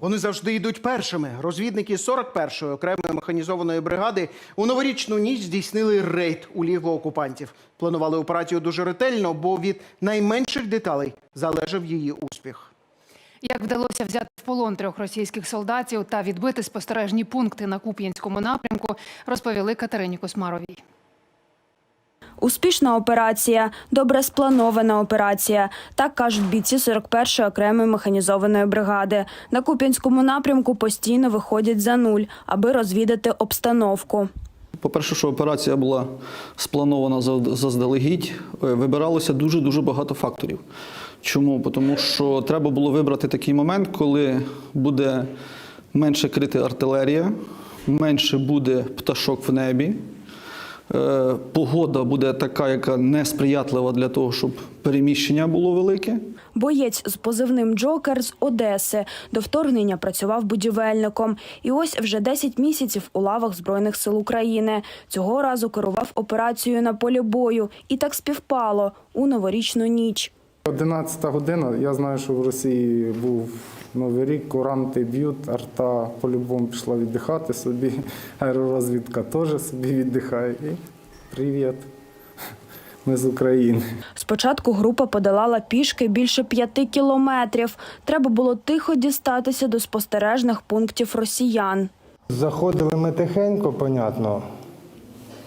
Вони завжди йдуть першими. Розвідники 41-ї окремої механізованої бригади у новорічну ніч здійснили рейд у лігу окупантів. Планували операцію дуже ретельно, бо від найменших деталей залежав її успіх. Як вдалося взяти в полон трьох російських солдатів та відбити спостережні пункти на Куп'янському напрямку, розповіли Катерині Космаровій. Успішна операція, добре спланована операція. Так кажуть бійці 41-ї окремої механізованої бригади. На Куп'янському напрямку постійно виходять за нуль, аби розвідати обстановку. По-перше, що операція була спланована заздалегідь, е, вибиралося дуже-дуже багато факторів. Чому? Тому що треба було вибрати такий момент, коли буде менше крити артилерія, менше буде пташок в небі. Е, Погода буде така, яка несприятлива для того, щоб переміщення було велике. Боєць з позивним Джокер з Одеси до вторгнення працював будівельником. І ось вже 10 місяців у лавах Збройних сил України. Цього разу керував операцією на полі бою. І так співпало у новорічну ніч. 11 година. Я знаю, що в Росії був Новий рік, куранти б'ють, арта по-любому пішла віддихати собі, аеророзвідка теж собі віддихає. І привіт. Ми з України. Спочатку група подолала пішки більше п'яти кілометрів. Треба було тихо дістатися до спостережних пунктів росіян. Заходили ми тихенько, понятно.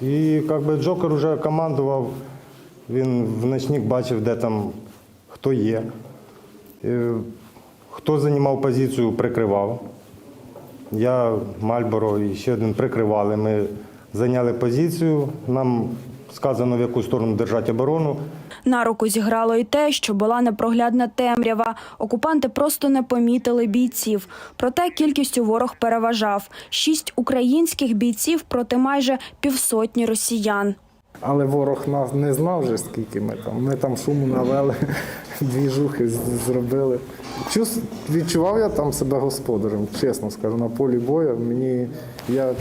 І як би Джокер вже командував, він в ночник бачив, де там хто є. Е, Хто займав позицію, прикривав. Я, Мальборо і ще один прикривали. Ми зайняли позицію. Нам сказано, в яку сторону держати оборону. На руку зіграло і те, що була непроглядна темрява. Окупанти просто не помітили бійців. Проте кількістю ворог переважав шість українських бійців проти майже півсотні росіян. Але ворог нас не знав вже, скільки ми там. Ми там шуму навели, дві жухи зробили. Чус, відчував я там себе господарем, чесно скажу, на полі бою. Мені я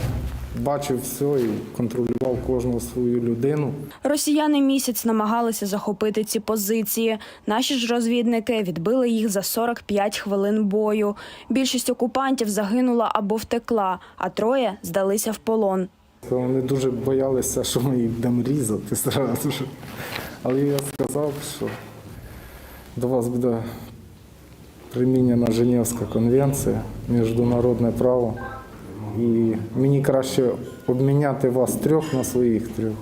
бачив все і контролював кожну свою людину. Росіяни місяць намагалися захопити ці позиції. Наші ж розвідники відбили їх за 45 хвилин бою. Більшість окупантів загинула або втекла, а троє здалися в полон. Вони дуже боялися, що ми їх будемо різати зразу ж. Але я сказав, що до вас буде примінена Женевська конвенція, міжнародне право. І мені краще обміняти вас трьох на своїх трьох.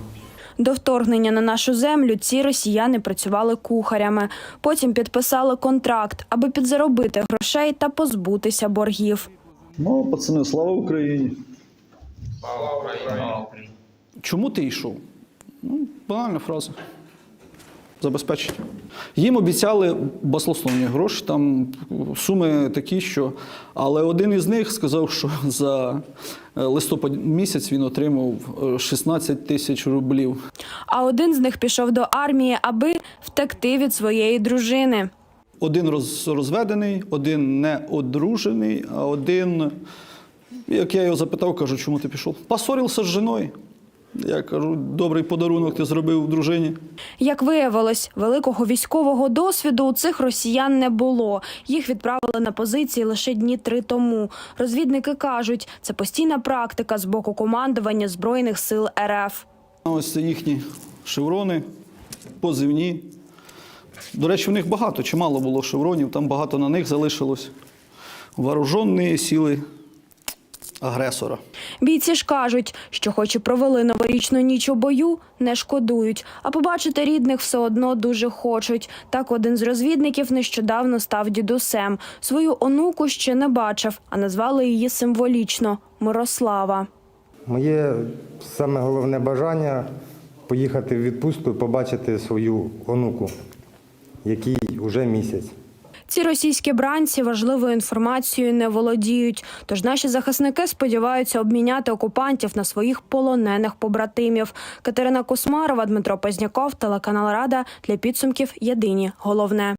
До вторгнення на нашу землю ці росіяни працювали кухарями. Потім підписали контракт, аби підзаробити грошей та позбутися боргів. Ну, пацани, слава Україні! Чому ти йшов? Ну, банальна фраза. Забезпечення. Їм обіцяли баслословні гроші, там суми такі, що. Але один із них сказав, що за е, листопад місяць він отримав е, 16 тисяч рублів. А один з них пішов до армії, аби втекти від своєї дружини. Один розведений, один не одружений, а один, як я його запитав, кажу, чому ти пішов? Поссорився з жіною. Я кажу, добрий подарунок ти зробив дружині. Як виявилось, великого військового досвіду у цих росіян не було. Їх відправили на позиції лише дні три тому. Розвідники кажуть, це постійна практика з боку командування збройних сил РФ. Ось це їхні шеврони, позивні. До речі, в них багато, чимало було шевронів, там багато на них залишилось. Вооружені сили агресора. Бійці ж кажуть, що хоч і провели новорічну ніч у бою, не шкодують, а побачити рідних все одно дуже хочуть. Так один з розвідників нещодавно став дідусем. Свою онуку ще не бачив, а назвали її символічно Мирослава. Моє саме головне бажання поїхати в відпустку і побачити свою онуку, якій вже місяць. Ці російські бранці важливою інформацією не володіють. Тож наші захисники сподіваються обміняти окупантів на своїх полонених побратимів. Катерина Кусмарова, Дмитро Позняков, телеканал Рада для підсумків Єдині. Головне.